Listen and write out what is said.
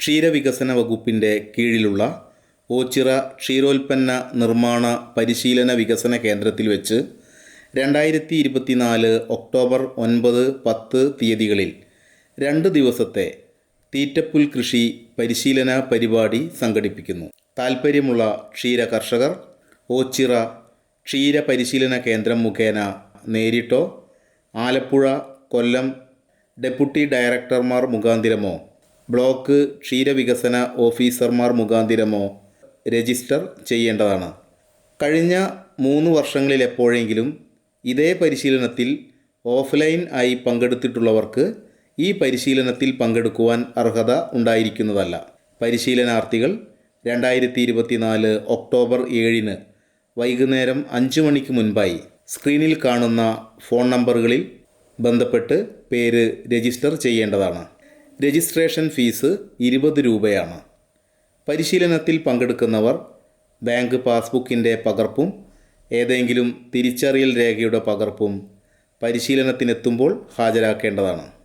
ക്ഷീരവികസന വകുപ്പിന്റെ കീഴിലുള്ള ഓച്ചിറ ക്ഷീരോൽപ്പന്ന നിർമ്മാണ പരിശീലന വികസന കേന്ദ്രത്തിൽ വെച്ച് രണ്ടായിരത്തി ഇരുപത്തിനാല് ഒക്ടോബർ ഒൻപത് പത്ത് തീയതികളിൽ രണ്ട് ദിവസത്തെ തീറ്റപ്പുൽ കൃഷി പരിശീലന പരിപാടി സംഘടിപ്പിക്കുന്നു. താൽപ്പര്യമുള്ള ക്ഷീര കർഷകർ ഓച്ചിറ ക്ഷീര പരിശീലന കേന്ദ്രം മുഖേന നേരിട്ടോ ആലപ്പുഴ കൊല്ലം ഡെപ്യൂട്ടി ഡയറക്ടർമാർ മുഖാന്തിരമോ ബ്ലോക്ക് ക്ഷീരവികസന ഓഫീസർമാർ മുഖാന്തിരമോ രജിസ്റ്റർ ചെയ്യേണ്ടതാണ്. കഴിഞ്ഞ മൂന്ന് വർഷങ്ങളിൽ എപ്പോഴെങ്കിലും ഇതേ പരിശീലനത്തിൽ ഓഫ്ലൈൻ ആയി പങ്കെടുത്തിട്ടുള്ളവർക്ക് ഈ പരിശീലനത്തിൽ പങ്കെടുക്കുവാൻ അർഹത ഉണ്ടായിരിക്കുന്നതല്ല. പരിശീലനാർത്ഥികൾ രണ്ടായിരത്തി ഇരുപത്തിനാല് ഒക്ടോബർ ഏഴിന് വൈകുന്നേരം അഞ്ച് മണിക്ക് മുൻപായി സ്ക്രീനിൽ കാണുന്ന ഫോൺ നമ്പറുകളിൽ ബന്ധപ്പെട്ട് പേര് രജിസ്റ്റർ ചെയ്യേണ്ടതാണ്. രജിസ്ട്രേഷൻ ഫീസ് ഇരുപത് രൂപയാണ്. പരിശീലനത്തിൽ പങ്കെടുക്കുന്നവർ ബാങ്ക് പാസ്ബുക്കിന്റെ പകർപ്പും ഏതെങ്കിലും തിരിച്ചറിയൽ രേഖയുടെ പകർപ്പും പരിശീലനത്തിനെത്തുമ്പോൾ ഹാജരാക്കേണ്ടതാണ്.